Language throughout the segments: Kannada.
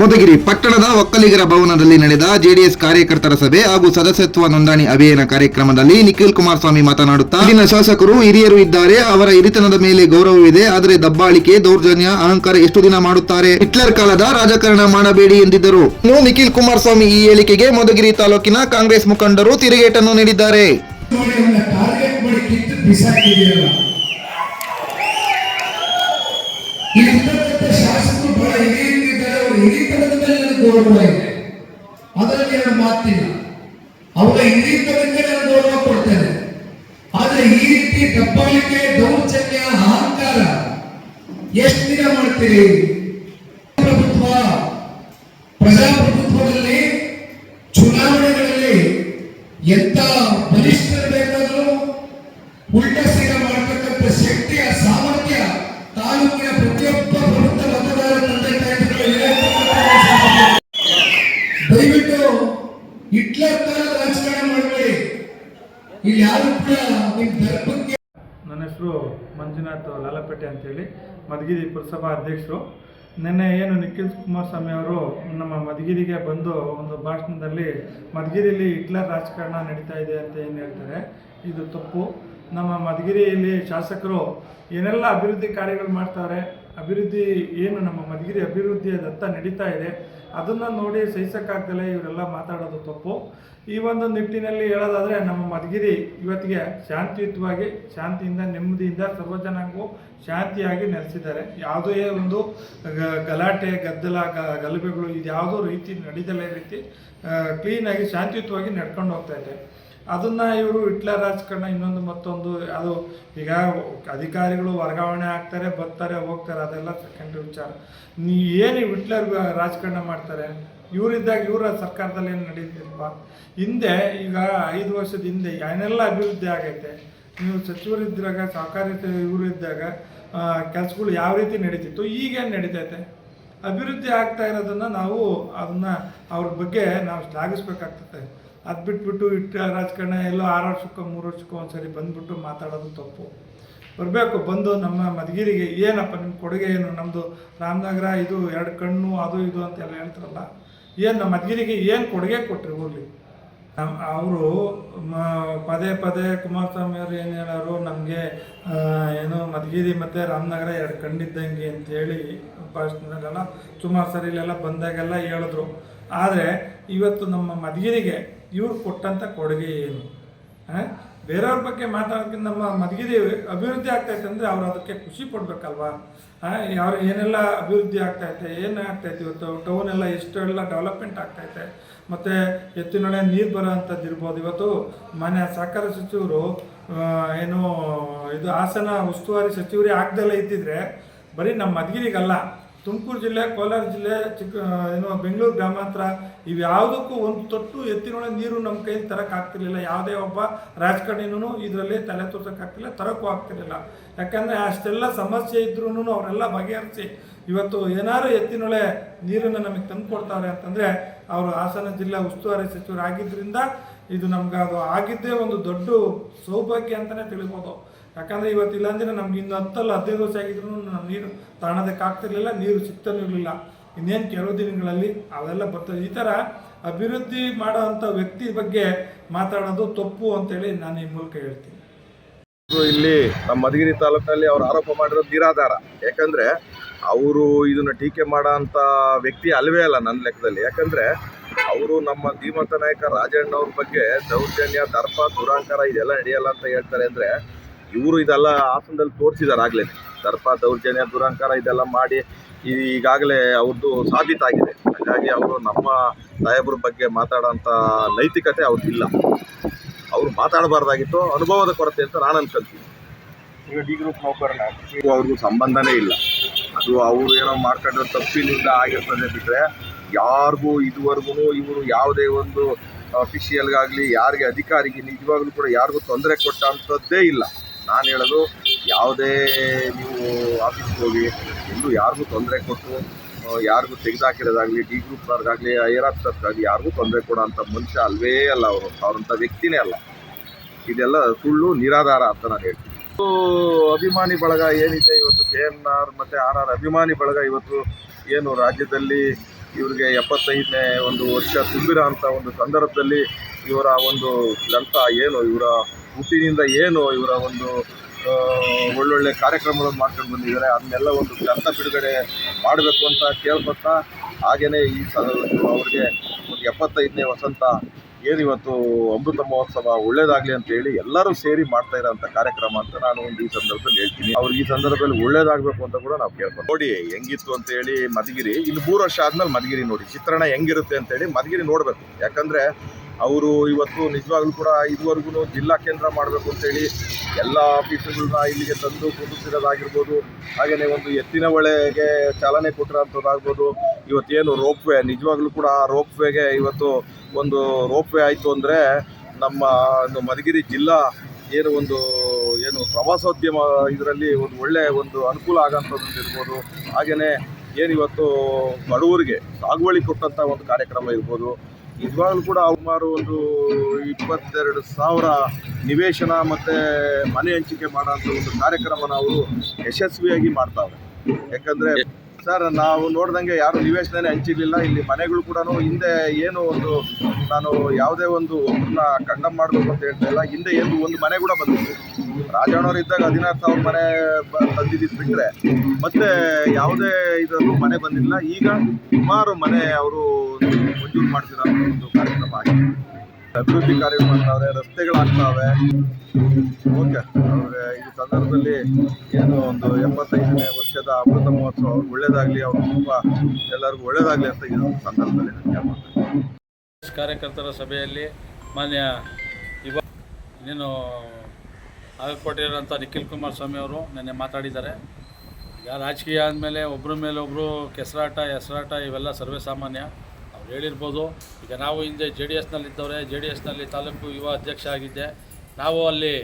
ಮಧುಗಿರಿ ಪಟ್ಟಣದ ಒಕ್ಕಲಿಗರ ಭವನದಲ್ಲಿ ನಡೆದ ಜೆಡಿಎಸ್ ಕಾರ್ಯಕರ್ತರ ಸಭೆ ಹಾಗೂ ಸದಸ್ಯತ್ವ ನೋಂದಣಿ ಅಭಿಯಾನ ಕಾರ್ಯಕ್ರಮದಲ್ಲಿ ನಿಖಿಲ್ ಕುಮಾರಸ್ವಾಮಿ ಮಾತನಾಡುತ್ತಾ, ಇಲ್ಲಿನ ಶಾಸಕರು ಹಿರಿಯರು ಇದ್ದಾರೆ, ಅವರ ಹಿರಿತನದ ಮೇಲೆ ಗೌರವವಿದೆ, ಆದರೆ ದಬ್ಬಾಳಿಕೆ, ದೌರ್ಜನ್ಯ, ಅಹಂಕಾರ ಎಷ್ಟು ದಿನ ಮಾಡುತ್ತಾರೆ? ಹಿಟ್ಲರ್ ಕಾಲದ ರಾಜಕಾರಣ ಮಾಡಬೇಡಿ ಎಂದಿದ್ದರು. ನಿಖಿಲ್ ಕುಮಾರಸ್ವಾಮಿ ಈ ಹೇಳಿಕೆಗೆ ಮಧುಗಿರಿ ತಾಲೂಕಿನ ಕಾಂಗ್ರೆಸ್ ಮುಖಂಡರು ತಿರುಗೇಟನ್ನು ನೀಡಿದ್ದಾರೆ. ಗೌರವ ಇದೆ ಅದರಲ್ಲಿ ಎರಡು ಮಾತಿಲ್ಲ. ಅವರ ಹಿರಿತನಕ್ಕೆ ನಾನು ಗೌರವ ಕೊಡ್ತೇನೆ. ಆದ್ರೆ ಈ ರೀತಿ ದಬ್ಬಾಳಿಕೆ, ದೌರ್ಜನ್ಯ, ಅಹಂಕಾರ ಎಷ್ಟು ದಿನ ಮಾಡ್ತೀರಿ? ಪ್ರಭುತ್ವ ಪ್ರಜಾಪ್ರಭುತ್ವದಲ್ಲಿ ಚುನಾವಣೆಗಳಲ್ಲಿ ಎಂತ ಬಲಿಷ್ಠರು ಬೇಕಾದರೂ ಉಲ್ಟ ಸೀರ ಮಂಜುನಾಥ್ ಲಾಲಪೇಟೆ ಅಂತೇಳಿ ಮಧುಗಿರಿ ಪುರಸಭಾ ಅಧ್ಯಕ್ಷರು. ನಿನ್ನೆ ಏನು ನಿಖಿಲ್ ಕುಮಾರಸ್ವಾಮಿ ಅವರು ನಮ್ಮ ಮಧುಗಿರಿಗೆ ಬಂದು ಒಂದು ಭಾಷಣದಲ್ಲಿ ಮಧುಗಿರಿಯಲ್ಲಿ ಹಿಟ್ಲರ್ ರಾಜಕಾರಣ ನಡೀತಾ ಇದೆ ಅಂತ ಏನು ಹೇಳ್ತಾರೆ? ಇದು ತಪ್ಪು. ನಮ್ಮ ಮಧುಗಿರಿಯಲ್ಲಿ ಶಾಸಕರು ಏನೆಲ್ಲ ಅಭಿವೃದ್ಧಿ ಕಾರ್ಯಗಳು ಮಾಡ್ತಾರೆ, ಅಭಿವೃದ್ಧಿ ಏನು ನಮ್ಮ ಮಧುಗಿರಿ ಅಭಿವೃದ್ಧಿಯ ದತ್ತ ನಡೀತಾ ಇದೆ, ಅದನ್ನು ನೋಡಿ ಸಹಿಸೋಕ್ಕಾಗ್ದಲೇ ಇವರೆಲ್ಲ ಮಾತಾಡೋದು ತಪ್ಪು. ಈ ಒಂದು ನಿಟ್ಟಿನಲ್ಲಿ ಹೇಳೋದಾದರೆ ನಮ್ಮ ಮಧುಗಿರಿ ಇವತ್ತಿಗೆ ಶಾಂತಿಯುತವಾಗಿ, ಶಾಂತಿಯಿಂದ, ನೆಮ್ಮದಿಯಿಂದ ಸರ್ವ ಜನಾಂಗವು ಶಾಂತಿಯಾಗಿ ನೆಲೆಸಿದ್ದಾರೆ. ಯಾವುದೇ ಒಂದು ಗಲಾಟೆ, ಗದ್ದಲ, ಗ- ಗಲಭೆಗಳು, ಇದ್ಯಾವುದೋ ರೀತಿ ನಡೀತಲೇ ರೀತಿ ಕ್ಲೀನಾಗಿ ಶಾಂತಿಯುತವಾಗಿ ನಡ್ಕೊಂಡು ಹೋಗ್ತಾ ಇದೆ. ಅದನ್ನ ಇವರು ಹಿಟ್ಲರ್ ರಾಜಕಾರಣ ಇನ್ನೊಂದು ಮತ್ತೊಂದು, ಅದು ಈಗ ಅಧಿಕಾರಿಗಳು ವರ್ಗಾವಣೆ ಆಗ್ತಾರೆ, ಬರ್ತಾರೆ, ಹೋಗ್ತಾರೆ, ಅದೆಲ್ಲ ಸೆಕೆಂಡ್ರಿ ವಿಚಾರ. ನೀ ಏನು ಹಿಟ್ಲರ್ ರಾಜಕಾರಣ ಮಾಡ್ತಾರೆ? ಇವರಿದ್ದಾಗ ಇವರ ಸರ್ಕಾರದಲ್ಲಿ ಏನು ನಡೀತಿಲ್ವಾ? ಹಿಂದೆ ಈಗ ಐದು ವರ್ಷದ ಹಿಂದೆ ಏನೆಲ್ಲ ಅಭಿವೃದ್ಧಿ ಆಗೈತೆ? ನೀವು ಸಚಿವರಿದ್ದಾಗ ಸಹಕಾರಿ ಇವರು ಇದ್ದಾಗ ಕೆಲಸಗಳು ಯಾವ ರೀತಿ ನಡೀತಿತ್ತು? ಈಗೇನು ನಡೀತೈತೆ? ಅಭಿವೃದ್ಧಿ ಆಗ್ತಾ ಇರೋದನ್ನು ನಾವು ಅದನ್ನು ಅವ್ರ ಬಗ್ಗೆ ನಾವು ಶ್ಲಾಘಿಸ್ಬೇಕಾಗ್ತದೆ ಅದು ಬಿಟ್ಬಿಟ್ಟು ಇಟ್ಟು ರಾಜಕಾರಣ ಎಲ್ಲೋ ಆರು ವರ್ಷಕ್ಕೋ, ಮೂರು ವರ್ಷಕ್ಕೋ ಒಂದ್ಸರಿ ಬಂದ್ಬಿಟ್ಟು ಮಾತಾಡೋದು ತಪ್ಪು. ಬರಬೇಕು, ಬಂದು ನಮ್ಮ ಮಧುಗಿರಿಗೆ, ಏನಪ್ಪ ನಿಮ್ಮ ಕೊಡುಗೆ ಏನು? ನಮ್ಮದು ರಾಮನಗರ ಇದು ಎರಡು ಕಣ್ಣು, ಅದು ಇದು ಅಂತೆಲ್ಲ ಹೇಳ್ತಾರಲ್ಲ. ಏನು ನಮ್ಮ ಮಧುಗಿರಿಗೆ ಏನು ಕೊಡುಗೆ ಕೊಟ್ಟರು ಹೋಗಲಿ. ಅವರು ಪದೇ ಪದೇ ಕುಮಾರಸ್ವಾಮಿ ಅವರು ಏನು ಹೇಳೋರು, ನಮಗೆ ಏನು ಮಧುಗಿರಿ ಮತ್ತು ರಾಮನಗರ ಎರಡು ಕಂಡಿದ್ದಂಗೆ ಅಂತೇಳಿ ಭಾಷಣದಲ್ಲೆಲ್ಲ ಸುಮಾರು ಸರಿ ಇಲ್ಲೆಲ್ಲ ಬಂದಾಗೆಲ್ಲ ಹೇಳಿದ್ರು. ಆದರೆ ಇವತ್ತು ನಮ್ಮ ಮಧುಗಿರಿಗೆ ಇವ್ರು ಕೊಟ್ಟಂಥ ಕೊಡುಗೆ ಏನು? ಬೇರೆಯವ್ರ ಬಗ್ಗೆ ಮಾತಾಡೋದಕ್ಕಿಂತ ನಮ್ಮ ಮಧುಗಿರಿ ಅಭಿವೃದ್ಧಿ ಆಗ್ತೈತೆ ಅಂದರೆ ಅವ್ರು ಅದಕ್ಕೆ ಖುಷಿ ಪಡ್ಬೇಕಲ್ವಾ? ಯಾರು ಏನೆಲ್ಲ ಅಭಿವೃದ್ಧಿ ಆಗ್ತೈತೆ, ಏನು ಆಗ್ತೈತೆ ಇವತ್ತು? ಟೌನ್ ಎಲ್ಲ ಎಷ್ಟೆಲ್ಲ ಡೆವಲಪ್ಮೆಂಟ್ ಆಗ್ತೈತೆ? ಮತ್ತು ಎತ್ತಿನೊಳೆ ನೀರು ಬರೋ ಅಂಥದ್ದು ಇರ್ಬೋದು. ಇವತ್ತು ಮನೆ ಸಹಕಾರ ಸಚಿವರು ಏನು, ಇದು ಹಾಸನ ಉಸ್ತುವಾರಿ ಸಚಿವರೇ ಆಗ್ದೆಲ್ಲ ಇದ್ದಿದ್ರೆ ಬರೀ ನಮ್ಮ ಮಧುಗಿರಿಗಲ್ಲ ತುಮಕೂರು ಜಿಲ್ಲೆ, ಕೋಲಾರ ಜಿಲ್ಲೆ, ಚಿಕ್ಕ ಏನು, ಬೆಂಗಳೂರು ಗ್ರಾಮಾಂತರ ಇವ್ಯಾವುದಕ್ಕೂ ಒಂದು ತೊಟ್ಟು ಎತ್ತಿನೊಳಗೆ ನೀರು ನಮ್ಮ ಕೈಯಲ್ಲಿ ತರೋಕ್ಕಾಗ್ತಿರ್ಲಿಲ್ಲ ಯಾವುದೇ ಒಬ್ಬ ರಾಜಕಾರಣಿನೂ ಇದರಲ್ಲಿ ತಲೆ ತೋರ್ಸೋಕ್ಕಾಗ್ತಿಲ್ಲ ತರೋಕ್ಕೂ ಆಗ್ತಿರಲಿಲ್ಲ. ಯಾಕಂದರೆ ಅಷ್ಟೆಲ್ಲ ಸಮಸ್ಯೆ ಇದ್ರೂ ಅವರೆಲ್ಲ ಬಗೆಹರಿಸಿ ಇವತ್ತು ಏನಾರು ಎತ್ತಿನೊಳೆ ನೀರನ್ನು ನಮಗೆ ತಂದು ಕೊಡ್ತಾರೆ ಅಂತಂದರೆ ಅವರು ಹಾಸನ ಜಿಲ್ಲಾ ಉಸ್ತುವಾರಿ ಸಚಿವರು ಆಗಿದ್ದರಿಂದ ಇದು ನಮ್ಗೆ ಅದು ಆಗಿದ್ದೇ ಒಂದು ದೊಡ್ಡ ಸೌಭಾಗ್ಯ ಅಂತಲೇ ತಿಳಿಬೋದು. ಯಾಕಂದರೆ ಇವತ್ತು ಇಲ್ಲಾಂದ್ರೆ ನಮ್ಗೆ ಇನ್ನು ಹತ್ತಲ್ಲ, ಹದಿನೈದು ವರ್ಷ ಆಗಿದ್ರು ನೀರು ತಾಣದಕ್ಕೆ ಆಗ್ತಿರ್ಲಿಲ್ಲ, ನೀರು ಸಿಗ್ತಾನೂ ಇರಲಿಲ್ಲ. ಇನ್ನೇನು ಕೆಲವು ದಿನಗಳಲ್ಲಿ ಅವೆಲ್ಲ ಬರ್ತದೆ. ಈ ಥರ ಅಭಿವೃದ್ಧಿ ಮಾಡೋವಂಥ ವ್ಯಕ್ತಿ ಬಗ್ಗೆ ಮಾತಾಡೋದು ತಪ್ಪು ಅಂತೇಳಿ ನಾನು ಈ ಮೂಲಕ ಹೇಳ್ತೀನಿ. ಇಲ್ಲಿ ನಮ್ಮ ಮಧುಗಿರಿ ತಾಲೂಕಲ್ಲಿ ಅವ್ರು ಆರೋಪ ಮಾಡಿರೋದು ನಿರಾಧಾರ. ಯಾಕಂದ್ರೆ ಅವರು ಇದನ್ನ ಟೀಕೆ ಮಾಡೋ ಅಂತ ವ್ಯಕ್ತಿ ಅಲ್ವೇ ಅಲ್ಲ ನನ್ನ ಲೆಕ್ಕದಲ್ಲಿ. ಯಾಕಂದ್ರೆ ಅವರು ನಮ್ಮ ಧೀಮಂತ ನಾಯಕ ರಾಜಣ್ಣವ್ರ ಬಗ್ಗೆ ದೌರ್ಜನ್ಯ, ದರ್ಪ, ದುರಾಂಕಾರ ಇದೆಲ್ಲ ನಡೆಯಲ್ಲ ಅಂತ ಹೇಳ್ತಾರೆ ಅಂದ್ರೆ ಇವರು ಇದೆಲ್ಲ ಹಾಸನದಲ್ಲಿ ತೋರಿಸಿದ್ದಾರೆ ಆಗಲೇ. ದರ್ಪ ದೌರ್ಜನ್ಯ ದುರಂಕಾರ ಇದೆಲ್ಲ ಮಾಡಿ ಈಗಾಗಲೇ ಅವ್ರದ್ದು ಸಾಬೀತಾಗಿದೆ ಹಾಗಾಗಿ ಅವರು ನಮ್ಮ ಸಾಹೇಬ್ರ ಬಗ್ಗೆ ಮಾತಾಡೋಂಥ ನೈತಿಕತೆ ಅವ್ರಿಗಿಲ್ಲ ಅವರು ಮಾತಾಡಬಾರ್ದಾಗಿತ್ತು ಅನುಭವದ ಕೊರತೆ ಅಂತ ನಾನು ಅನ್ಕೊಂತೀನಿ. ಈಗ ಡಿ ಗ್ರೂಪ್ ನೌಕರನ? ಅವ್ರಿಗೂ ಸಂಬಂಧನೇ ಇಲ್ಲ. ಅದು ಅವರು ಏನೋ ಮಾಡ್ಕೊಂಡಿರೋ ತಪ್ಪಿನಿಂದ ಆಗಿರ್ತದೆ ಬಿಟ್ಟರೆ ಯಾರಿಗೂ ಇದುವರೆಗೂ ಇವರು ಯಾವುದೇ ಒಂದು ಅಫಿಷಿಯಲ್ಗಾಗಲಿ ಯಾರಿಗೆ ಅಧಿಕಾರಿಗೆ ನಿಜವಾಗ್ಲೂ ಕೂಡ ಯಾರಿಗೂ ತೊಂದರೆ ಕೊಟ್ಟಂಥದ್ದೇ ಇಲ್ಲ. ನಾನು ಹೇಳೋದು, ಯಾವುದೇ ನೀವು ಆಫೀಸ್ಗೆ ಹೋಗಿ ಎಲ್ಲೂ ಯಾರಿಗೂ ತೊಂದರೆ ಕೊಟ್ಟು ಯಾರಿಗೂ ತೆಗೆದಾಕಿರೋದಾಗಲಿ ಡಿ ಗ್ರೂಪ್ನವ್ರಿಗಾಗಲಿ ಐರಾತ್ಗಾಗಲಿ ಯಾರಿಗೂ ತೊಂದರೆ ಕೊಡೋ ಅಂಥ ಮನುಷ್ಯ ಅಲ್ವೇ ಅಲ್ಲ ಅವರು. ಅವ್ರಂಥ ವ್ಯಕ್ತಿನೇ ಅಲ್ಲ. ಇದೆಲ್ಲ ಸುಳ್ಳು, ನಿರಾಧಾರ ಅಂತ ನಾನು ಹೇಳ್ತೀನಿ. ಅಭಿಮಾನಿ ಬಳಗ ಏನಿದೆ? ಇವತ್ತು ಕೆ ಎನ್ ಆರ್ ಮತ್ತು ಆರ್ ಆರ್ ಅಭಿಮಾನಿ ಬಳಗ ಇವತ್ತು ಏನು ರಾಜ್ಯದಲ್ಲಿ ಇವರಿಗೆ ಎಪ್ಪತ್ತೈದನೇ ಒಂದು ವರ್ಷ ತುಂಬಿರೋ ಅಂಥ ಒಂದು ಸಂದರ್ಭದಲ್ಲಿ ಇವರ ಒಂದು ಗ್ರಂಥ ಏನು? ಇವರ ಹುಟ್ಟಿನಿಂದ ಏನು ಇವರ ಒಂದು ಒಳ್ಳೊಳ್ಳೆ ಕಾರ್ಯಕ್ರಮಗಳನ್ನು ಮಾಡ್ಕೊಂಡು ಬಂದಿದ್ದಾರೆ, ಅದನ್ನೆಲ್ಲ ಒಂದು ಗ್ರಂಥ ಬಿಡುಗಡೆ ಮಾಡಬೇಕು ಅಂತ ಕೇಳ್ಕೊತಾ ಹಾಗೆಯೇ ಈ ಸಲ ಅವ್ರಿಗೆ ಒಂದು ಎಪ್ಪತ್ತೈದನೇ ವಸಂತ ಏನಿವತ್ತು ಅಮೃತ ಮಹೋತ್ಸವ ಒಳ್ಳೇದಾಗಲಿ ಅಂತ ಹೇಳಿ ಎಲ್ಲರೂ ಸೇರಿ ಮಾಡ್ತಾ ಇರೋಂಥ ಕಾರ್ಯಕ್ರಮ ಅಂತ ನಾನು ಒಂದು ಈ ಸಂದರ್ಭದಲ್ಲಿ ಹೇಳ್ತೀನಿ. ಅವ್ರಿಗೆ ಈ ಸಂದರ್ಭದಲ್ಲಿ ಒಳ್ಳೇದಾಗಬೇಕು ಅಂತ ಕೂಡ ನಾವು ಕೇಳ್ಕೊಂಡು ನೋಡಿ, ಹೆಂಗಿತ್ತು ಅಂತ ಹೇಳಿ ಮಧುಗಿರಿ, ಇನ್ನು ಮೂರು ವರ್ಷ ಆದ್ಮೇಲೆ ಮಧುಗಿರಿ ನೋಡಿ, ಚಿತ್ರಣ ಹೆಂಗಿರುತ್ತೆ ಅಂತೇಳಿ ಮಧುಗಿರಿ ನೋಡಬೇಕು. ಯಾಕಂದ್ರೆ ಅವರು ಇವತ್ತು ನಿಜವಾಗ್ಲೂ ಕೂಡ ಇದುವರೆಗೂ ಜಿಲ್ಲಾ ಕೇಂದ್ರ ಮಾಡಬೇಕು ಅಂತೇಳಿ ಎಲ್ಲ ಆಫೀಸುಗಳನ್ನ ಇಲ್ಲಿಗೆ ತಂದು ಕುದಿಸಿರೋದಾಗಿರ್ಬೋದು ಹಾಗೆಯೇ ಒಂದು ಎತ್ತಿನ ಹೊಳೆಗೆ ಚಾಲನೆ ಕೊಟ್ಟಿರೋಂಥದ್ದಾಗ್ಬೋದು, ಇವತ್ತೇನು ರೋಪ್ ವೇ ನಿಜವಾಗ್ಲೂ ಕೂಡ ಆ ರೋಪ್ ವೇಗೆ ಇವತ್ತು ಒಂದು ರೋಪ್ ವೇ ಆಯಿತು ಅಂದರೆ ನಮ್ಮ ಒಂದು ಮಧುಗಿರಿ ಜಿಲ್ಲಾ ಏನು ಒಂದು, ಏನು ಪ್ರವಾಸೋದ್ಯಮ ಇದರಲ್ಲಿ ಒಂದು ಒಳ್ಳೆಯ ಒಂದು ಅನುಕೂಲ ಆಗೋಂಥದ್ದು ಇರ್ಬೋದು ಹಾಗೆಯೇ ಏನಿವತ್ತು ಬಡವರಿಗೆ ಸಾಗುವಳಿ ಕೊಟ್ಟಂಥ ಒಂದು ಕಾರ್ಯಕ್ರಮ ಇರ್ಬೋದು ನಿಜವಾಗ್ಲೂ ಕೂಡ ಸುಮಾರು ಒಂದು ಇಪ್ಪತ್ತೆರಡು ಸಾವಿರ ನಿವೇಶನ ಮತ್ತು ಮನೆ ಹಂಚಿಕೆ ಮಾಡೋಂಥ ಒಂದು ಕಾರ್ಯಕ್ರಮನ ಅವರು ಯಶಸ್ವಿಯಾಗಿ ಮಾಡ್ತಾವೆ ಯಾಕಂದರೆ ಸರ್, ನಾವು ನೋಡ್ದಂಗೆ ಯಾರು ನಿವೇಶನೇ ಹಂಚಿರ್ಲಿಲ್ಲ. ಇಲ್ಲಿ ಮನೆಗಳು ಕೂಡ ಹಿಂದೆ ಏನು ಒಂದು, ನಾನು ಯಾವುದೇ ಒಂದು ಒಬ್ಬರನ್ನ ಕಂಡಮ್ ಮಾಡಬೇಕು ಅಂತ ಹೇಳ್ತಾ ಇಲ್ಲ. ಹಿಂದೆ ಏನು ಒಂದು ಮನೆ ಕೂಡ ಬಂದಿತ್ತು. ರಾಜಣ್ಣವ್ರು ಇದ್ದಾಗ ಹದಿನಾರು ಸಾವಿರ ಮನೆ ಬಂದಿದ್ದು ಬಿಟ್ಟರೆ ಮತ್ತೆ ಯಾವುದೇ ಇದರಲ್ಲೂ ಮನೆ ಬಂದಿಲ್ಲ. ಈಗ ಸುಮಾರು ಮನೆ ಅವರು ಮಂಜೂರು ಮಾಡ್ತಿರೋ ಒಂದು ಕಾರ್ಯಕ್ರಮ ಆಗಿದೆ. ಅಭಿವೃದ್ಧಿ ಕಾರ್ಯ ಮಾಡ್ತಾವ್ರೆ ರಸ್ತೆಗಳಾಗ್ತಾವೆ. ಓಕೆ ಅವ್ರಿಗೆ ಈ ಸಂದರ್ಭದಲ್ಲಿ ಏನು ಒಂದು ಎಪ್ಪತ್ತೈದನೇ ವರ್ಷದ ಅಮೃತ ಮಹೋತ್ಸವ ಅವ್ರಿಗೆ ಒಳ್ಳೇದಾಗಲಿ, ಅವ್ರ ತುಂಬ ಎಲ್ಲರಿಗೂ ಒಳ್ಳೇದಾಗಲಿ ಅಂತ ಈ ಒಂದು ಸಂದರ್ಭದಲ್ಲಿ ಕಾರ್ಯಕರ್ತರ ಸಭೆಯಲ್ಲಿ ಮಾನ್ಯ ಇವ ನೀನು ಆಗಕೊಟ್ಟಿರೋಂಥ ನಿಖಿಲ್ ಕುಮಾರಸ್ವಾಮಿ ಅವರು ನಿನ್ನೆ ಮಾತಾಡಿದ್ದಾರೆ. ರಾಜಕೀಯ ಆದಮೇಲೆ ಒಬ್ಬರ ಮೇಲೆ ಒಬ್ಬರು ಕೆಸರಾಟ, ಹೆಸರಾಟ ಇವೆಲ್ಲ ಸರ್ವೇ ಸಾಮಾನ್ಯ ಅವ್ರು ಹೇಳಿರ್ಬೋದು. ಈಗ ನಾವು ಹಿಂದೆ ಜೆ ಡಿ ಎಸ್ನಲ್ಲಿದ್ದವರೇ ಜೆ ಡಿ ಎಸ್ನಲ್ಲಿ ತಾಲೂಕು ಯುವ ಅಧ್ಯಕ್ಷ ಆಗಿದ್ದೆ. ನಾವು ಅಲ್ಲಿ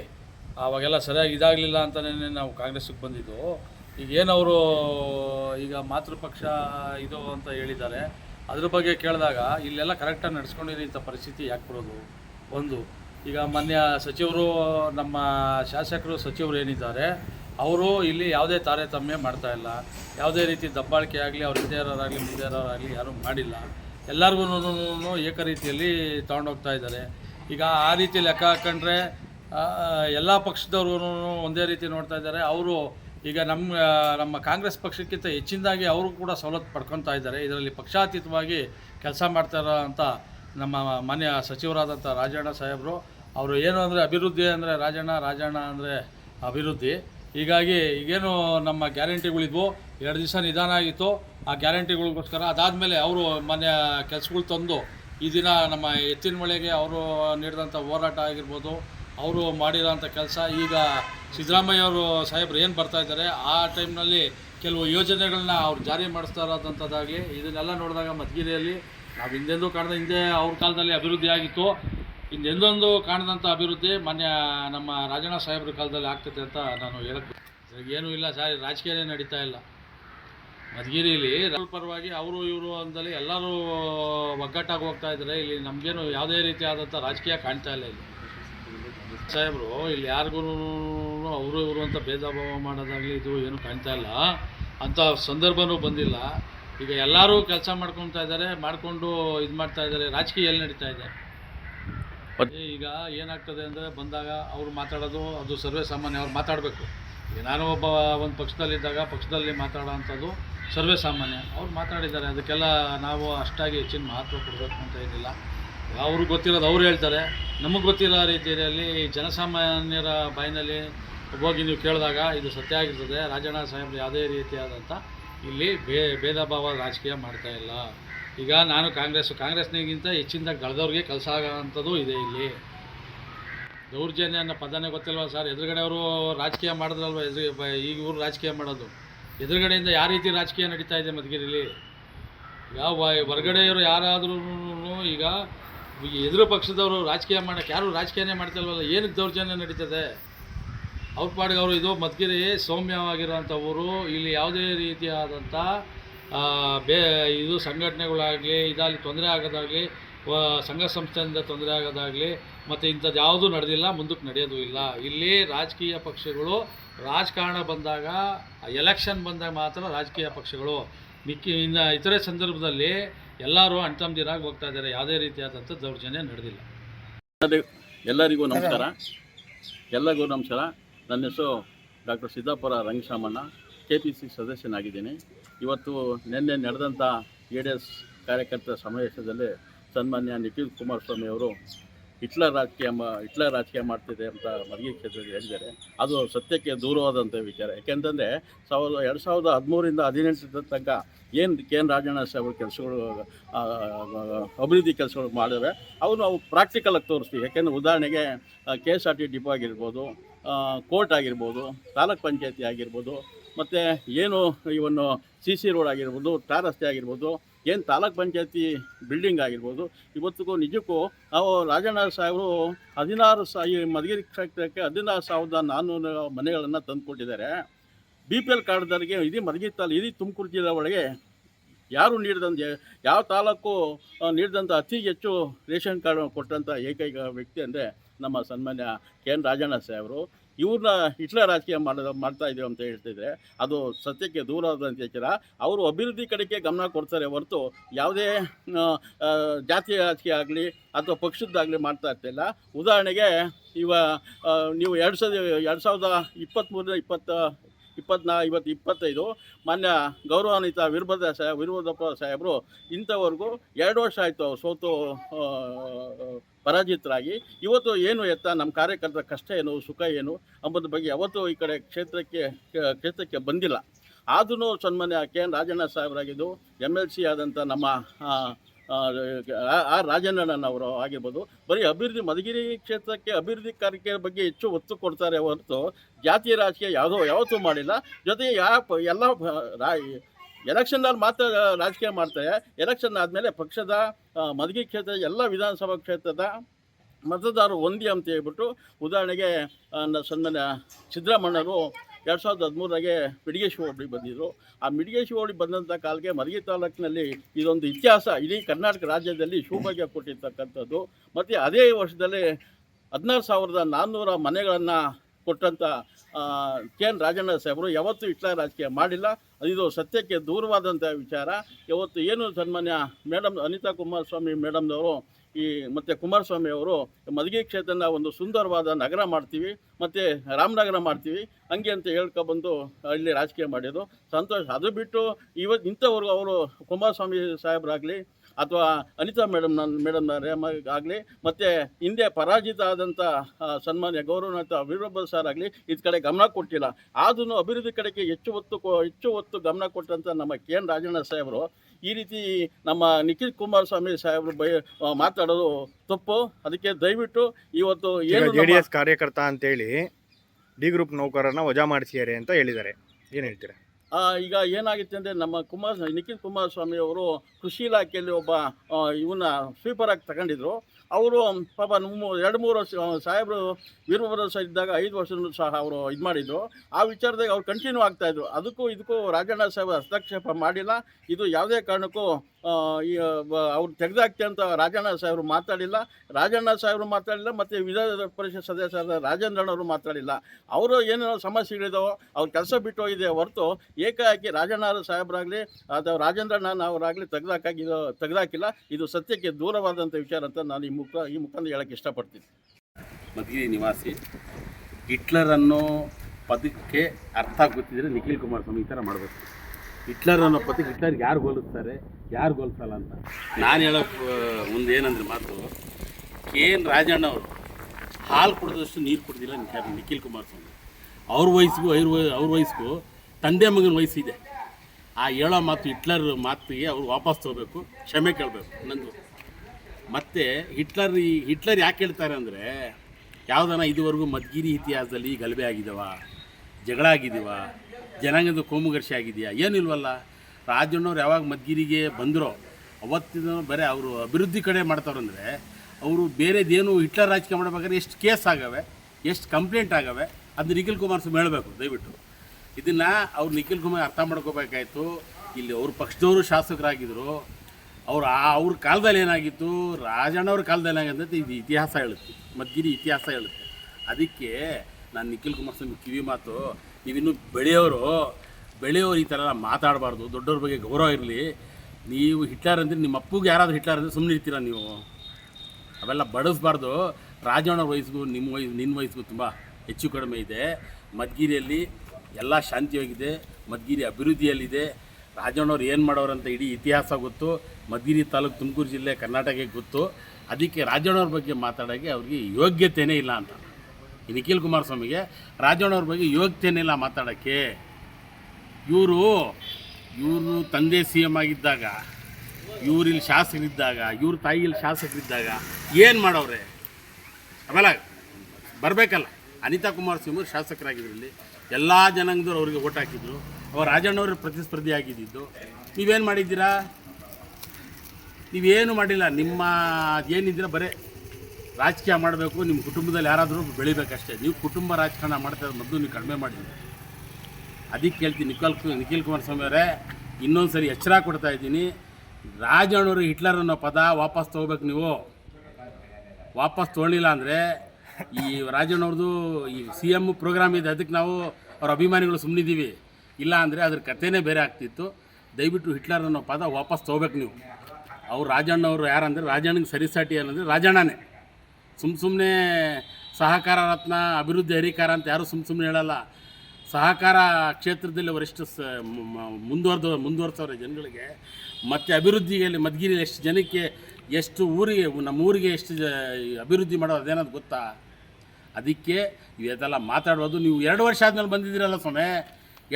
ಆವಾಗೆಲ್ಲ ಸರಿಯಾಗಿ ಇದಾಗಲಿಲ್ಲ ಅಂತಲೇ ನಾವು ಕಾಂಗ್ರೆಸ್ಸಿಗೆ ಬಂದಿದ್ದು. ಈಗ ಏನವರು ಈಗ ಮಾತೃಪಕ್ಷ ಇದು ಅಂತ ಹೇಳಿದ್ದಾರೆ. ಅದ್ರ ಬಗ್ಗೆ ಕೇಳಿದಾಗ ಇಲ್ಲೆಲ್ಲ ಕರೆಕ್ಟಾಗಿ ನಡ್ಸ್ಕೊಂಡಿರಿ ಇಂಥ ಪರಿಸ್ಥಿತಿ ಯಾಕೆ ಬರೋದು? ಒಂದು, ಈಗ ಮಾನ್ಯ ಸಚಿವರು, ನಮ್ಮ ಶಾಸಕರು ಸಚಿವರು ಏನಿದ್ದಾರೆ, ಅವರು ಇಲ್ಲಿ ಯಾವುದೇ ತಾರತಮ್ಯ ಮಾಡ್ತಾ ಇಲ್ಲ. ಯಾವುದೇ ರೀತಿ ದಬ್ಬಾಳಿಕೆ ಆಗಲಿ, ಅವ್ರ ಹಿಂದೆ ಇರೋರಾಗಲಿ ಮುಂದೆ ಇರೋರಾಗಲಿ ಯಾರೂ ಮಾಡಿಲ್ಲ. ಎಲ್ಲರಿಗೂ ಏಕ ರೀತಿಯಲ್ಲಿ ತಗೊಂಡೋಗ್ತಾ ಇದ್ದಾರೆ. ಈಗ ಆ ರೀತಿ ಲೆಕ್ಕ ಹಾಕೊಂಡ್ರೆ ಎಲ್ಲ ಪಕ್ಷದವ್ರಿಗೂ ಒಂದೇ ರೀತಿ ನೋಡ್ತಾ ಇದ್ದಾರೆ. ಅವರು ಈಗ ನಮ್ಮ ನಮ್ಮ ಕಾಂಗ್ರೆಸ್ ಪಕ್ಷಕ್ಕಿಂತ ಹೆಚ್ಚಿನದಾಗಿ ಅವರು ಕೂಡ ಸವಲತ್ತು ಪಡ್ಕೊತಾ ಇದ್ದಾರೆ. ಇದರಲ್ಲಿ ಪಕ್ಷಾತೀತವಾಗಿ ಕೆಲಸ ಮಾಡ್ತಾ ಅಂತ ನಮ್ಮ ಮಾನ್ಯ ಸಚಿವರಾದಂಥ ರಾಜಣ್ಣ ಸಾಹೇಬರು, ಅವರು ಏನು ಅಂದರೆ ಅಭಿವೃದ್ಧಿ ಅಂದರೆ ರಾಜಣ್ಣ ರಾಜಣ್ಣ ಅಂದರೆ ಅಭಿವೃದ್ಧಿ. ಹೀಗಾಗಿ ಈಗೇನು ನಮ್ಮ ಗ್ಯಾರಂಟಿಗಳಿದ್ವು. ಎರಡು ದಿವಸ ನಿಧಾನ ಆಗಿತ್ತು. ಆ ಗ್ಯಾರಂಟಿಗಳಿಗೋಸ್ಕರ. ಅದಾದಮೇಲೆ ಅವರು ಮನೆ ಕೆಲಸಗಳು ತಂದು ಈ ದಿನ ನಮ್ಮ ಎತ್ತಿನ ಮಳೆಗೆ ಅವರು ನೀಡಿದಂಥ ಹೋರಾಟ ಆಗಿರ್ಬೋದು, ಅವರು ಮಾಡಿರೋಂಥ ಕೆಲಸ. ಈಗ ಸಿದ್ದರಾಮಯ್ಯ ಅವರು ಸಾಹೇಬ್ರು ಏನು ಬರ್ತಾ ಇದ್ದಾರೆ, ಆ ಟೈಮ್ನಲ್ಲಿ ಕೆಲವು ಯೋಜನೆಗಳನ್ನ ಅವ್ರು ಜಾರಿ ಮಾಡಿಸ್ತಾ ಇರೋದಂಥದ್ದಾಗಲಿ, ಇದನ್ನೆಲ್ಲ ನೋಡಿದಾಗ ಮಧುಗಿರಿಯಲ್ಲಿ ನಾವು ಹಿಂದೆಂದೂ ಕಾಣದ, ಹಿಂದೆ ಅವ್ರ ಕಾಲದಲ್ಲಿ ಅಭಿವೃದ್ಧಿ ಆಗಿತ್ತು. ಹಿಂದೆಂದೊಂದು ಕಾಣದಂಥ ಅಭಿವೃದ್ಧಿ ಮಾನ್ಯ ನಮ್ಮ ರಾಜಣ್ಣ ಸಾಹೇಬ್ರ ಕಾಲದಲ್ಲಿ ಆಗ್ತೈತೆ ಅಂತ ನಾನು ಹೇಳಕ್ಕೆ ಏನೂ ಇಲ್ಲ ಸಾರಿ ರಾಜಕೀಯನೇ ನಡೀತಾ ಇಲ್ಲ. ಮಧುಗಿರಿಲಿ ಪರವಾಗಿ ಅವರು ಇವರು ಅಂದಲ್ಲಿ ಎಲ್ಲರೂ ಒಗ್ಗಟ್ಟಾಗಿ ಹೋಗ್ತಾ ಇದ್ದಾರೆ. ಇಲ್ಲಿ ನಮಗೇನು ಯಾವುದೇ ರೀತಿಯಾದಂಥ ರಾಜಕೀಯ ಕಾಣ್ತಾ ಇಲ್ಲ ಇಲ್ಲಿ. ಸಾಹೇಬರು, ಇಲ್ಲಿ ಯಾರಿಗೂ ಅವರು ಇವರು ಅಂತ ಭೇದ ಭಾವ ಮಾಡೋದಾಗಲಿ ಇದು ಏನು ಕಾಣ್ತಾ ಇಲ್ಲ. ಅಂಥ ಸಂದರ್ಭನೂ ಬಂದಿಲ್ಲ. ಈಗ ಎಲ್ಲರೂ ಕೆಲಸ ಮಾಡ್ಕೊತಾ ಇದ್ದಾರೆ, ಮಾಡಿಕೊಂಡು ಇದು ಮಾಡ್ತಾ ಇದ್ದಾರೆ ರಾಜಕೀಯ ಎಲ್ಲಿ ನಡೀತಾ ಇದೆ. ಈಗ ಏನಾಗ್ತದೆ ಅಂದರೆ ಬಂದಾಗ ಅವ್ರು ಮಾತಾಡೋದು, ಅದು ಸರ್ವೇ ಸಾಮಾನ್ಯ ಅವ್ರು ಮಾತಾಡಬೇಕು. ನಾನು ಒಬ್ಬ ಒಂದು ಪಕ್ಷದಲ್ಲಿದ್ದಾಗ ಪಕ್ಷದಲ್ಲಿ ಮಾತಾಡೋ ಅಂಥದ್ದು ಸರ್ವೇ ಸಾಮಾನ್ಯ. ಅವ್ರು ಮಾತಾಡಿದ್ದಾರೆ, ಅದಕ್ಕೆಲ್ಲ ನಾವು ಅಷ್ಟಾಗಿ ಹೆಚ್ಚಿನ ಮಹತ್ವ ಕೊಡಬೇಕು ಅಂತ ಏನಿಲ್ಲ. ಅವ್ರಿಗೆ ಗೊತ್ತಿರೋದು ಅವ್ರು ಹೇಳ್ತಾರೆ. ನಮಗೆ ಗೊತ್ತಿರೋ ರೀತಿಯಲ್ಲಿ ಜನಸಾಮಾನ್ಯರ ಬಾಯಿನಲ್ಲಿ ಹೋಗಿ ನೀವು ಕೇಳಿದಾಗ ಇದು ಸತ್ಯ ಆಗಿರ್ತದೆ. ರಾಜಣ್ಣ ಸಾಹೇಬ್ ಯಾವುದೇ ರೀತಿಯಾದಂಥ ಇಲ್ಲಿ ಬೇ ಭೇದ ಭಾವ ರಾಜಕೀಯ ಮಾಡ್ತಾ ಇಲ್ಲ. ಈಗ ನಾನು ಕಾಂಗ್ರೆಸ್, ಕಾಂಗ್ರೆಸ್ನಿಗಿಂತ ಹೆಚ್ಚಿಂದ ಗಳದವ್ರಿಗೆ ಕೆಲಸ ಆಗೋವಂಥದ್ದು ಇದೆ ಇಲ್ಲಿ. ದೌರ್ಜನ್ಯ ಅನ್ನೋ ಪದನೇ ಗೊತ್ತಿಲ್ವ ಸರ್? ಎದುರುಗಡೆ ಅವರು ರಾಜಕೀಯ ಮಾಡಿದ್ರಲ್ವ? ಎದುರು, ಈಗ ಇವರು ರಾಜಕೀಯ ಮಾಡೋದು. ಎದುರುಗಡೆಯಿಂದ ಯಾವ ರೀತಿ ರಾಜಕೀಯ ನಡೀತಾ ಇದೆ ಮಧುಗಿರಿಲಿ? ಯಾವ ಹೊರಗಡೆಯವರು ಯಾರಾದ್ರೂ ಈಗ ಎದುರು ಪಕ್ಷದವರು ರಾಜಕೀಯ ಮಾಡೋಕ್ಕೆ ಯಾರು ರಾಜಕೀಯನೇ ಮಾಡ್ತಿಲ್ವಲ್ಲ ಏನಕ್ಕೆ ದೌರ್ಜನ್ಯ ನಡೀತದೆ? ಅವ್ರ ಪಾಡಿಗೆ ಅವರು ಇದು ಮಧುಗಿರಿ ಸೌಮ್ಯವಾಗಿರುವಂಥ ಊರು. ಇಲ್ಲಿ ಯಾವುದೇ ರೀತಿಯಾದಂಥ ಬೇ, ಇದು ಸಂಘಟನೆಗಳಾಗಲಿ, ಇದಾಗಲಿ ತೊಂದರೆ ಆಗೋದಾಗಲಿ ಸಂಘ ಸಂಸ್ಥೆಯಿಂದ ತೊಂದರೆ ಆಗೋದಾಗಲಿ, ಮತ್ತು ಇಂಥದ್ದು ಯಾವುದೂ ನಡೆದಿಲ್ಲ, ಮುಂದಕ್ಕೆ ನಡೆಯೋದು ಇಲ್ಲ. ಇಲ್ಲಿ ರಾಜಕೀಯ ಪಕ್ಷಗಳು, ರಾಜಕಾರಣ ಬಂದಾಗ ಎಲೆಕ್ಷನ್ ಬಂದಾಗ ಮಾತ್ರ ರಾಜಕೀಯ ಪಕ್ಷಗಳು. ಮಿಕ್ಕಿ, ಇನ್ನು ಇತರೆ ಸಂದರ್ಭದಲ್ಲಿ ಎಲ್ಲರೂ ಅಣ್ತಮ್ಮದಿರಾಗಿ ಹೋಗ್ತಾ ಇದ್ದಾರೆ. ಯಾವುದೇ ರೀತಿಯಾದಂಥ ದೌರ್ಜನ್ಯ ನಡೆದಿಲ್ಲ. ಎಲ್ಲರಿಗೂ ನಮಸ್ಕಾರ. ಎಲ್ಲರಿಗೂ ನಮಸ್ಕಾರ. ನನ್ನ ಹೆಸರು doctor Siddapura Rangashamanna K P C ಸದಸ್ಯನಾಗಿದ್ದೀನಿ. ಇವತ್ತು ನಿನ್ನೆ ನಡೆದಂಥ ಎಸ್ ಕಾರ್ಯಕರ್ತರ ಸಮಾವೇಶದಲ್ಲಿ ಸನ್ಮಾನ್ಯ ನಿಖಿಲ್ ಕುಮಾರಸ್ವಾಮಿ ಅವರು ಹಿಟ್ಲರ್ ರಾಜಕೀಯ ಮಾ, ಹಿಟ್ಲರ್ ರಾಜಕೀಯ ಮಾಡ್ತಿದೆ ಅಂತ ಮರಿಗೆ ಕ್ಷೇತ್ರದಲ್ಲಿ ಹೇಳಿದ್ದಾರೆ. ಅದು ಸತ್ಯಕ್ಕೆ ದೂರವಾದಂಥ ವಿಚಾರ. ಯಾಕೆಂತಂದರೆ ಸಾವಿರದ ಎರಡು ಸಾವಿರದ ಹದಿಮೂರಿಂದ ಹದಿನೆಂಟರ ತನಕ ಏನು ಕೆ ಎನ್ ರಾಜಣ್ಣ ಸಾಹೇಬ್ರ ಕೆಲಸಗಳು ಅಭಿವೃದ್ಧಿ ಕೆಲಸಗಳು ಮಾಡಿದ್ರೆ ಅವು ಪ್ರಾಕ್ಟಿಕಲಾಗಿ ತೋರಿಸ್ತೀವಿ. ಯಾಕೆಂದರೆ ಉದಾಹರಣೆಗೆ K S R T depot ಆಗಿರ್ಬೋದು ಕೋರ್ಟ್ ಆಗಿರ್ಬೋದು, ತಾಲೂಕ್ ಪಂಚಾಯತಿ ಆಗಿರ್ಬೋದು, ಮತ್ತು ಏನು ಇವನ್ನು ಸಿ ಸಿ ರೋಡ್ ಆಗಿರ್ಬೋದು, ಟಾರ್ ರಸ್ತೆ ಆಗಿರ್ಬೋದು ಏನು ತಾಲೂಕ್ ಪಂಚಾಯತಿ ಬಿಲ್ಡಿಂಗ್ ಆಗಿರ್ಬೋದು, ಇವತ್ತಿಗೂ ನಿಜಕ್ಕೂ ನಾವು ರಾಜಣ್ಣ ಸಾಹೇಬರು ಹದಿನಾರು ಸಾ, ಈ ಮಧುಗಿರಿ ಕ್ಷೇತ್ರಕ್ಕೆ ಹದಿನಾರು ಸಾವಿರದ ನಾನ್ನೂರು ಮನೆಗಳನ್ನು ತಂದುಕೊಟ್ಟಿದ್ದಾರೆ. ಬಿ ಪಿ ಎಲ್ ಕಾರ್ಡ್ದವರಿಗೆ ಇಡೀ ಮಧುಗಿರಿ ತಾಲೂ ಇಡೀ ತುಮಕೂರು ಜಿಲ್ಲೆ ಒಳಗೆ ಯಾರು ನೀಡಿದಂತೆ ಯಾವ ತಾಲೂಕು ನೀಡಿದಂಥ ಅತಿ ಹೆಚ್ಚು ರೇಷನ್ ಕಾರ್ಡ್ ಕೊಟ್ಟಂಥ ಏಕೈಕ ವ್ಯಕ್ತಿ ಅಂದರೆ ನಮ್ಮ ಸನ್ಮಾನ್ಯ ಕೆ ಎನ್ ರಾಜಣ್ಣ ಸಾಹೇಬರು. ಇವ್ರನ್ನ ಹಿಟ್ಲರ್ ರಾಜಕೀಯ ಮಾಡೋದು ಮಾಡ್ತಾ ಇದ್ದೀವಿ ಅಂತ ಹೇಳ್ತಿದ್ರೆ, ಅದು ಸತ್ಯಕ್ಕೆ ದೂರವಾದಂಥ ವಿಚಾರ ಅವರು ಅಭಿವೃದ್ಧಿ ಕಡೆಗೆ ಗಮನ ಕೊಡ್ತಾರೆ ಹೊರತು ಯಾವುದೇ ಜಾತಿ ರಾಜಕೀಯ ಆಗಲಿ ಅಥವಾ ಪಕ್ಷದ್ದಾಗಲಿ ಮಾಡ್ತಾ ಇರ್ತಿಲ್ಲ. ಉದಾಹರಣೆಗೆ ಇವ ನೀವು ಎರಡು ಸಾವಿರದ ಎರಡು ಸಾವಿರದ ಇಪ್ಪತ್ತ್ಮೂರರಿಂದ ಇಪ್ಪತ್ತ ಇಪ್ಪತ್ನಾ, ಇವತ್ತು ಇಪ್ಪತ್ತೈದು. ಮಾನ್ಯ ಗೌರವಾನ್ವಿತ ವೀರಭದ್ರ ಸಾಹೇಬ್ ವೀರಭದ್ರಪ್ಪ ಸಾಹೇಬರು ಇಂಥವರೆಗೂ ಎರಡು ವರ್ಷ ಆಯಿತು ಅವ್ರು ಸೋತು ಪರಾಜಿತರಾಗಿ. ಇವತ್ತು ಏನು ಎತ್ತ? ನಮ್ಮ ಕಾರ್ಯಕರ್ತರ ಕಷ್ಟ ಏನು? ಸುಖ ಏನು? ಎಂಬುದ್ರ ಬಗ್ಗೆ ಯಾವತ್ತೂ ಈ ಕಡೆ ಕ್ಷೇತ್ರಕ್ಕೆ ಕ್ಷೇತ್ರಕ್ಕೆ ಬಂದಿಲ್ಲ. ಆದ್ರೂ ಸನ್ಮಾನ್ಯ ಕೆ ಎನ್ ರಾಜಣ್ಣ ಸಾಹೇಬರಾಗಿದ್ದು ಎಂ ಎಲ್ ಸಿ ಆದಂಥ ನಮ್ಮ ಆರ್ ರಾಜಣ್ಣನವರು ಆಗಿರ್ಬೋದು. ಬರೀ ಅಭಿವೃದ್ಧಿ, ಮಧುಗಿರಿ ಕ್ಷೇತ್ರಕ್ಕೆ ಅಭಿವೃದ್ಧಿ ಕಾರ್ಯಕ್ಕೆ ಬಗ್ಗೆ ಹೆಚ್ಚು ಒತ್ತು ಕೊಡ್ತಾರೆ ಹೊರತು ಜಾತಿ, ರಾಜಕೀಯ ಯಾವುದೋ, ಯಾವತ್ತೂ ಮಾಡಿಲ್ಲ. ಜೊತೆಗೆ ಯಾವ ಎಲ್ಲ ಎಲೆಕ್ಷನ್ನಲ್ಲಿ ಮಾತ್ರ ರಾಜಕೀಯ ಮಾಡ್ತಾರೆ. ಎಲೆಕ್ಷನ್ ಆದಮೇಲೆ ಪಕ್ಷದ ಮಧುಗಿರಿ ಕ್ಷೇತ್ರದ ಎಲ್ಲ ವಿಧಾನಸಭಾ ಕ್ಷೇತ್ರದ ಮತದಾರರು ಒಂದಿ ಅಂತ ಹೇಳ್ಬಿಟ್ಟು ಉದಾಹರಣೆಗೆ ಸನ್ಮಾನ್ಯ ಸಿದ್ದರಾಮಣ್ಣರು ಎರಡು ಸಾವಿರದ ಹದಿಮೂರಾಗೆ ಮಿಡಿಗೇಶ್ವರ ಹೋಬಳಿ ಬಂದಿದ್ದರು ಆ ಮಿಡಿಗೇಶ್ವರ ಹೋಬಳಿ ಬಂದಂಥ ಕಾಲಕ್ಕೆ ಮರಗಿ ತಾಲೂಕಿನಲ್ಲಿ ಇದೊಂದು ಇತಿಹಾಸ. ಇಡೀ ಕರ್ನಾಟಕ ರಾಜ್ಯದಲ್ಲಿ ಶುಭಾಗ್ಯ ಕೊಟ್ಟಿರ್ತಕ್ಕಂಥದ್ದು. ಮತ್ತು ಅದೇ ವರ್ಷದಲ್ಲಿ ಹದಿನಾರು ಸಾವಿರದ ನಾನ್ನೂರ ಮನೆಗಳನ್ನು ಕೊಟ್ಟಂಥ ಕೆ ಎನ್ ರಾಜಣ್ಣ ಸಾಹೇಬರು ಯಾವತ್ತೂ ಇಟ್ಲ ರಾಜಕೀಯ ಮಾಡಿಲ್ಲ. ಇದು ಸತ್ಯಕ್ಕೆ ದೂರವಾದಂಥ ವಿಚಾರ. ಇವತ್ತು ಏನು ಸನ್ಮಾನ್ಯ ಮೇಡಮ್ ಅನಿತಾ ಕುಮಾರಸ್ವಾಮಿ ಮೇಡಮ್ನವರು ಈ ಮತ್ತು ಕುಮಾರಸ್ವಾಮಿ ಅವರು ಮಧುಗಿರಿ ಕ್ಷೇತ್ರನ ಒಂದು ಸುಂದರವಾದ ನಗರ ಮಾಡ್ತೀವಿ, ಮತ್ತು ರಾಮನಗರ ಮಾಡ್ತೀವಿ. ಹಂಗೆ ಅಂತ ಹೇಳ್ಕೊಬಂದು ಇಲ್ಲಿ ರಾಜಕೀಯ ಮಾಡಿದ್ದು. ಸಂತೋಷ. ಅದು ಬಿಟ್ಟು ಇವತ್ತು ಇಂಥವ್ರಿಗೂ ಅವರು ಕುಮಾರಸ್ವಾಮಿ ಸಾಹೇಬರಾಗಲಿ ಅಥವಾ ಅನಿತಾ ಮೇಡಮ್ ನನ್ನ ಮೇಡಮ್ ಆಗಲಿ ಮತ್ತು ಹಿಂದೆ ಪರಾಜಿತ ಆದಂಥ ಸನ್ಮಾನ್ಯ ಗೌರವನಾಥ ವೀರಭದ್ರ ಸರ್ ಆಗಲಿ ಇದ್ ಕಡೆ ಗಮನ ಕೊಟ್ಟಿಲ್ಲ. ಆದ್ರೂ ಅಭಿವೃದ್ಧಿ ಕಡೆಗೆ ಹೆಚ್ಚು ಹೊತ್ತು ಹೆಚ್ಚು ಹೊತ್ತು ಗಮನ ಕೊಟ್ಟಂಥ ನಮ್ಮ ಕೆ ಎನ್ ರಾಜಣ್ಣ ಸಾಹೇಬರು. ಈ ರೀತಿ ನಮ್ಮ ನಿಖಿಲ್ ಕುಮಾರಸ್ವಾಮಿ ಸಾಹೇಬರು ಬೈ ಮಾತಾಡೋದು ತಪ್ಪು. ಅದಕ್ಕೆ ದಯವಿಟ್ಟು ಇವತ್ತು ಏನು ಜೆ ಡಿ ಎಸ್ ಕಾರ್ಯಕರ್ತ ಅಂತೇಳಿ ಡಿ ಗ್ರೂಪ್ ನೌಕರರನ್ನ ವಜಾ ಮಾಡಿಸಿದ್ದಾರೆ ಅಂತ ಹೇಳಿದ್ದಾರೆ. ಏನು ಹೇಳ್ತೀರಾ? ಈಗ ಏನಾಗುತ್ತೆ ಅಂದರೆ ನಮ್ಮ ಕುಮಾರ್ ನಿಖಿಲ್ ಕುಮಾರಸ್ವಾಮಿ ಅವರು ಕೃಷಿ ಇಲಾಖೆಯಲ್ಲಿ ಒಬ್ಬ ಇವನ್ನ ಸ್ವೀಪರಾಗಿ ತಗೊಂಡಿದ್ರು. ಅವರು ಪಾಪ ಎರಡು ಮೂರು ವರ್ಷ ಸಾಹೇಬರು ವೀರಭದ್ರ ವರ್ಷ ಇದ್ದಾಗ ಐದು ವರ್ಷದಲ್ಲೂ ಸಹ ಅವರು ಇದು ಮಾಡಿದ್ರು ಆ ವಿಚಾರದಾಗ ಅವ್ರು ಕಂಟಿನ್ಯೂ ಆಗ್ತಾಯಿದ್ರು ಅದಕ್ಕೂ ಇದಕ್ಕೂ ರಾಜಣ್ಣ ಸಾಹೇಬ್ ಹಸ್ತಕ್ಷೇಪ ಮಾಡಿಲ್ಲ. ಇದು ಯಾವುದೇ ಕಾರಣಕ್ಕೂ ಈ ಅವ್ರು ತೆಗೆದಾಕ್ತಿ ಅಂತ ರಾಜಣ್ಣ ಸಾಹೇಬರು ಮಾತಾಡಿಲ್ಲ. ರಾಜಣ್ಣ ಸಾಹೇಬರು ಮಾತಾಡಿಲ್ಲ, ಮತ್ತು ವಿಧಾನ ಪರಿಷತ್ ಸದಸ್ಯರಾದ ರಾಜೇಂದ್ರನವರು ಮಾತಾಡಿಲ್ಲ. ಅವರು ಏನೇನೋ ಸಮಸ್ಯೆಗಳಿದಾವೋ ಅವ್ರ ಕೆಲಸ ಬಿಟ್ಟು ಹೋಗಿದೆ ಹೊರತು ಏಕಾಏಕಿ ರಾಜಣ್ಣ ಸಾಹೇಬರಾಗಲಿ ಅಥವಾ ರಾಜೇಂದ್ರಣ್ಣ ಅವರಾಗಲಿ ಇದು ತೆಗೆದಾಕಿಲ್ಲ. ಇದು ಸತ್ಯಕ್ಕೆ ದೂರವಾದಂಥ ವಿಚಾರ ಅಂತ ನಾನು ಮುಖ ಈ ಮುಖಾಂತರ ಹೇಳಕ್ಕೆ ಇಷ್ಟಪಡ್ತೀನಿ. ಮಧುಗಿರಿ ನಿವಾಸಿ ಹಿಟ್ಲರ್ ಅನ್ನೋ ಪದಕ್ಕೆ ಅರ್ಥ ಗೊತ್ತಿದ್ರೆ ನಿಖಿಲ್ ಕುಮಾರಸ್ವಾಮಿ ಈ ಥರ ಮಾಡಬೇಕು. ಹಿಟ್ಲರ್ ಅನ್ನೋ ಪದಕ್ಕೆ ಹಿಟ್ಲರ್ ಯಾರು ಹೋಲಿಸ್ತಾರೆ ಯಾರು ಹೋಲಿಸಲ್ಲ ಅಂತ. ನಾನು ಹೇಳೋ ಮುಂದೆ ಏನಂದ್ರೆ ಮಾತು, ಕೆ ಎನ್ ರಾಜಣ್ಣ ಅವರು ಹಾಲು ಕುಡಿದಷ್ಟು ನೀರು ಕುಡ್ದಿಲ್ಲ ನಿಖಿಲ್ ನಿಖಿಲ್ ಕುಮಾರಸ್ವಾಮಿ ಅವ್ರ ವಯಸ್ಸಿಗೂ, ಅವ್ರ ಅವ್ರ ವಯಸ್ಸಿಗೂ ತಂದೆ ಮಗನ ವಯಸ್ಸಿದೆ. ಆ ಹೇಳೋ ಮಾತು ಹಿಟ್ಲರ್ ಮಾತಿಗೆ ಅವ್ರು ವಾಪಸ್ ತಗೋಬೇಕು, ಕ್ಷಮೆ ಕೇಳಬೇಕು, ನಂದು. ಮತ್ತು ಹಿಟ್ಲರ್ ಈ ಹಿಟ್ಲರ್ ಯಾಕೆ ಹೇಳ್ತಾರೆ ಅಂದರೆ ಯಾವುದನ್ನ ಇದುವರೆಗೂ ಮದ್ಗಿರಿ ಇತಿಹಾಸದಲ್ಲಿ ಗಲಭೆ ಆಗಿದಾವ? ಜಗಳ ಆಗಿದೀವ? ಜನಾಂಗದ ಕೋಮುಗರ್ಷಿ ಆಗಿದೆಯಾ? ಏನಿಲ್ವಲ್ಲ ರಾಜಣ್ಣವ್ರು ಯಾವಾಗ ಮದ್ಗಿರಿಗೆ ಬಂದರೋ, ಅವತ್ತಿನ ಬರೀ ಅವರು ಅಭಿವೃದ್ಧಿ ಕಡೆ ಮಾಡ್ತಾರಂದರೆ ಅವರು ಬೇರೆದೇನು ಹಿಟ್ಲರ್ ರಾಜಕೀಯ ಮಾಡ್ಬೇಕಾದ್ರೆ ಎಷ್ಟು ಕೇಸ್ ಆಗವೆ, ಎಷ್ಟು ಕಂಪ್ಲೇಂಟ್ ಆಗವೆ ಅದು ನಿಖಿಲ್ ಕುಮಾರಸ್ವಾಮಿ ಹೇಳಬೇಕು, ದಯವಿಟ್ಟು. ಇದನ್ನು ಅವ್ರು ನಿಖಿಲ್ ಕುಮಾರ್ ಅರ್ಥ ಮಾಡ್ಕೋಬೇಕಾಯಿತು. ಇಲ್ಲಿ ಅವ್ರ ಪಕ್ಷದವರು ಶಾಸಕರಾಗಿದ್ದರು ಅವ್ರು ಅವ್ರ ಕಾಲದಲ್ಲಿ ಏನಾಗಿತ್ತು? ರಾಜಣ್ಣವ್ರ ಕಾಲದಲ್ಲಿ ಏನಾಗಿತ್ತು ಇದು ಇತಿಹಾಸ ಹೇಳುತ್ತೆ. ಮದ್ಗಿರಿ ಇತಿಹಾಸ ಹೇಳುತ್ತೆ. ಅದಕ್ಕೆ ನಾನು ನಿಖಿಲ್ ಕುಮಾರಸ್ವಾಮಿ ಕಿವಿ ಮಾತು, ನೀವಿನ್ನೂ ಬೆಳೆಯೋರು ಬೆಳೆಯೋರು ಈ ಥರ ಎಲ್ಲ ಮಾತಾಡಬಾರ್ದು. ದೊಡ್ಡವ್ರ ಬಗ್ಗೆ ಗೌರವ ಇರಲಿ. ನೀವು ಹಿಟ್ಲರ್ ಅಂದರೆ ನಿಮ್ಮ ಅಪ್ಪಗೆ ಯಾರಾದರೂ ಹಿಟ್ಲರ್ ಅಂದರೆ ಸುಮ್ಮನೆ ಇರ್ತೀರ ನೀವು? ಅವೆಲ್ಲ ಬಡಿಸ್ಬಾರ್ದು. ರಾಜಣ್ಣವ್ರ ವಯಸ್ಸಿಗೂ ನಿಮ್ಮ ವಯಸ್ಸು ನಿನ್ನ ವಯಸ್ಸಿಗೂ ತುಂಬ ಹೆಚ್ಚು ಕಡಿಮೆ ಇದೆ. ಮದ್ಗಿರಿಯಲ್ಲಿ ಎಲ್ಲ ಶಾಂತಿಯಾಗಿದೆ. ಮದ್ಗಿರಿ ಅಭಿವೃದ್ಧಿಯಲ್ಲಿದೆ. ರಾಜಣ್ಣವ್ರು ಏನು ಮಾಡೋರಂತ ಇಡೀ ಇತಿಹಾಸ ಗೊತ್ತು. ಮಧುಗಿರಿ ತಾಲೂಕು ತುಮಕೂರು ಜಿಲ್ಲೆ ಕರ್ನಾಟಕಕ್ಕೆ ಗೊತ್ತು. ಅದಕ್ಕೆ ರಾಜಣ್ಣವ್ರ ಬಗ್ಗೆ ಮಾತಾಡೋಕ್ಕೆ ಅವ್ರಿಗೆ ಯೋಗ್ಯತೆಯೇ ಇಲ್ಲ ಅಂತ. ಈ ನಿಖಿಲ್ ಕುಮಾರಸ್ವಾಮಿಗೆ ರಾಜಣ್ಣವ್ರ ಬಗ್ಗೆ ಯೋಗ್ಯತೆಯೇ ಇಲ್ಲ ಮಾತಾಡೋಕ್ಕೆ. ಇವರು ಇವರು ತಂದೆ ಸಿ ಎಂ ಆಗಿದ್ದಾಗ, ಇವ್ರಿಲ್ಲಿ ಶಾಸಕರಿದ್ದಾಗ, ಇವ್ರ ತಾಯಿ ಇಲ್ಲಿ ಶಾಸಕರಿದ್ದಾಗ ಏನು ಮಾಡೋವ್ರೆ? ಆಮೇಲೆ ಬರಬೇಕಲ್ಲ. ಅನಿತಾ ಕುಮಾರಸ್ವಾಮಿ ಸ್ವಾಮಿ ಶಾಸಕರಾಗಿದ್ರು ಇಲ್ಲಿ. ಎಲ್ಲ ಜನಾಂಗದವ್ರು ಅವರಿಗೆ ಓಟ್ ಹಾಕಿದ್ರು. ಅವ್ರು ರಾಜಣ್ಣವ್ರ ಪ್ರತಿಸ್ಪರ್ಧಿ ಆಗಿದ್ದಿದ್ದು ನೀವೇನು ಮಾಡಿದ್ದೀರಾ? ನೀವೇನು ಮಾಡಿಲ್ಲ, ನಿಮ್ಮ ಏನಿದ್ದೀರ ಬರೇ ರಾಜಕೀಯ ಮಾಡಬೇಕು, ನಿಮ್ಮ ಕುಟುಂಬದಲ್ಲಿ ಯಾರಾದರೂ ಬೆಳಿಬೇಕಷ್ಟೇ. ನೀವು ಕುಟುಂಬ ರಾಜಕಾರಣ ಮಾಡ್ತಾ ಮೊದಲು ನೀವು ಕಡಿಮೆ ಮಾಡಿ ಅದಕ್ಕೆ ಹೇಳ್ತೀನಿ ನಿಖಿಲ್ ನಿಖಿಲ್ ಕುಮಾರಸ್ವಾಮಿ ಅವರೇ ಇನ್ನೊಂದು ಸರಿ ಎಚ್ಚರ ಕೊಡ್ತಾ ಇದ್ದೀನಿ. ರಾಜಣ್ಣವರು ಹಿಟ್ಲರ್ ಅನ್ನೋ ಪದ ವಾಪಸ್ ತೊಗೋಬೇಕು ನೀವು. ವಾಪಸ್ ತೊಗೊಳ್ಳಿಲ್ಲ ಅಂದರೆ ಈ ರಾಜಣ್ಣವ್ರದ್ದು ಈ ಸಿ ಎಂ ಪ್ರೋಗ್ರಾಮ್ ಇದೆ, ಅದಕ್ಕೆ ನಾವು ಅವ್ರ ಅಭಿಮಾನಿಗಳು ಸುಮ್ಮನಿದ್ದೀವಿ ಇಲ್ಲ ಅಂದರೆ ಅದ್ರ ಕಥೆನೇ ಬೇರೆ ಆಗ್ತಿತ್ತು. ದಯವಿಟ್ಟು ಹಿಟ್ಲರ್ ಅನ್ನೋ ಪದ ವಾಪಸ್ ತೊಗೋಬೇಕು ನೀವು. ಅವ್ರು ರಾಜಣ್ಣವರು ಯಾರಂದರೆ ರಾಜಣ್ಣಗೆ ಸರಿಸಾಟಿ ಏನಂದರೆ ರಾಜಣ್ಣನೇ. ಸುಮ್ಮ ಸುಮ್ಮನೆ ಸಹಕಾರ ರತ್ನ, ಅಭಿವೃದ್ಧಿ ಹರಿಕಾರ ಅಂತ ಯಾರು ಸುಮ್ಮ ಸುಮ್ಮನೆ ಹೇಳಲ್ಲ. ಸಹಕಾರ ಕ್ಷೇತ್ರದಲ್ಲಿ ಅವರೆಷ್ಟು ಸ ಮುಂದುವರೆದ ಮುಂದುವರ್ಸವ್ರೆ ಜನಗಳಿಗೆ. ಮತ್ತು ಅಭಿವೃದ್ಧಿಯಲ್ಲಿ ಮದ್ಗಿರಿ ಎಷ್ಟು ಜನಕ್ಕೆ ಎಷ್ಟು ಊರಿಗೆ, ನಮ್ಮ ಊರಿಗೆ ಎಷ್ಟು ಜ ಅಭಿವೃದ್ಧಿ ಮಾಡೋದು ಅದೇನದು ಗೊತ್ತಾ? ಅದಕ್ಕೆ ಇದೆಲ್ಲ ಮಾತಾಡೋದು ನೀವು ಎರಡು ವರ್ಷ ಆದಮೇಲೆ ಬಂದಿದ್ದೀರಲ್ಲ ಸ್ವಾಮಿ.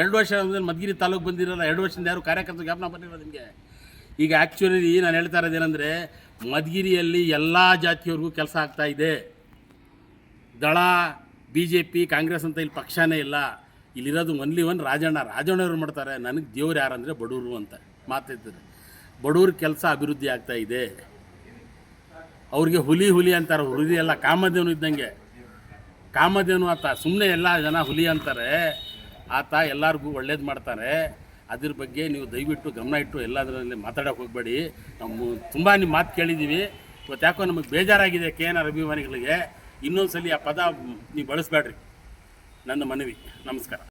ಎರಡು ವರ್ಷ ಮಧುಗಿರಿ ತಾಲೂಕು ಬಂದಿರಲ್ಲ, ಎರಡು ವರ್ಷದಿಂದ ಯಾರು ಕಾರ್ಯಕರ್ತರು ಜ್ಞಾಪನ ಬಂದಿರೋ ನಿಮಗೆ? ಈಗ ಆ್ಯಕ್ಚುಲಿ ನಾನು ಹೇಳ್ತಾ ಇರೋದೇನೆಂದರೆ ಮಧುಗಿರಿಯಲ್ಲಿ ಎಲ್ಲ ಜಾತಿಯವ್ರಿಗೂ ಕೆಲಸ ಆಗ್ತಾ ಇದೆ. ದಳ ಬಿ ಜೆ ಪಿ ಕಾಂಗ್ರೆಸ್ ಅಂತ ಇಲ್ಲಿ ಪಕ್ಷನೇ ಇಲ್ಲ. ಇಲ್ಲಿರೋದು ಒನ್ಲಿ ಒನ್ ರಾಜಣ್ಣ. ರಾಜಣ್ಣವ್ರು ಮಾಡ್ತಾರೆ, ನನಗೆ ದೇವ್ರು ಯಾರಂದರೆ ಬಡವರು ಅಂತ ಮಾತಿದ್ದರು ಬಡವ್ರ ಕೆಲಸ ಅಭಿವೃದ್ಧಿ ಆಗ್ತಾ ಇದೆ. ಅವ್ರಿಗೆ ಹುಲಿ ಹುಲಿ ಅಂತಾರೆ, ಹುಲಿ ಎಲ್ಲ ಕಾಮಧೇನು ಇದ್ದಂಗೆ. ಕಾಮಧೇನು ಅಂತ ಸುಮ್ಮನೆ ಎಲ್ಲ ಜನ ಹುಲಿ ಅಂತಾರೆ. ಆತ ಎಲ್ಲರಿಗೂ ಒಳ್ಳೇದು ಮಾಡ್ತಾರೆ. ಅದ್ರ ಬಗ್ಗೆ ನೀವು ದಯವಿಟ್ಟು ಗಮನ ಇಟ್ಟು ಎಲ್ಲದರಲ್ಲಿ ಮಾತಾಡೋಕೆ ಹೋಗಬೇಡಿ. ನಮ್ಮ ತುಂಬ ನಿಮ್ಮ ಮಾತು ಕೇಳಿದ್ದೀವಿ ಇವತ್ತು ಯಾಕೋ ನಮಗೆ ಬೇಜಾರಾಗಿದೆ ಕೆ ಎನ್ ಆರ್ ಅಭಿಮಾನಿಗಳಿಗೆ. ಇನ್ನೊಂದು ಸಲ ಆ ಪದ ನೀವು ಬಳಸಬೇಡ್ರಿ. ನನ್ನ ಮನವಿ. ನಮಸ್ಕಾರ.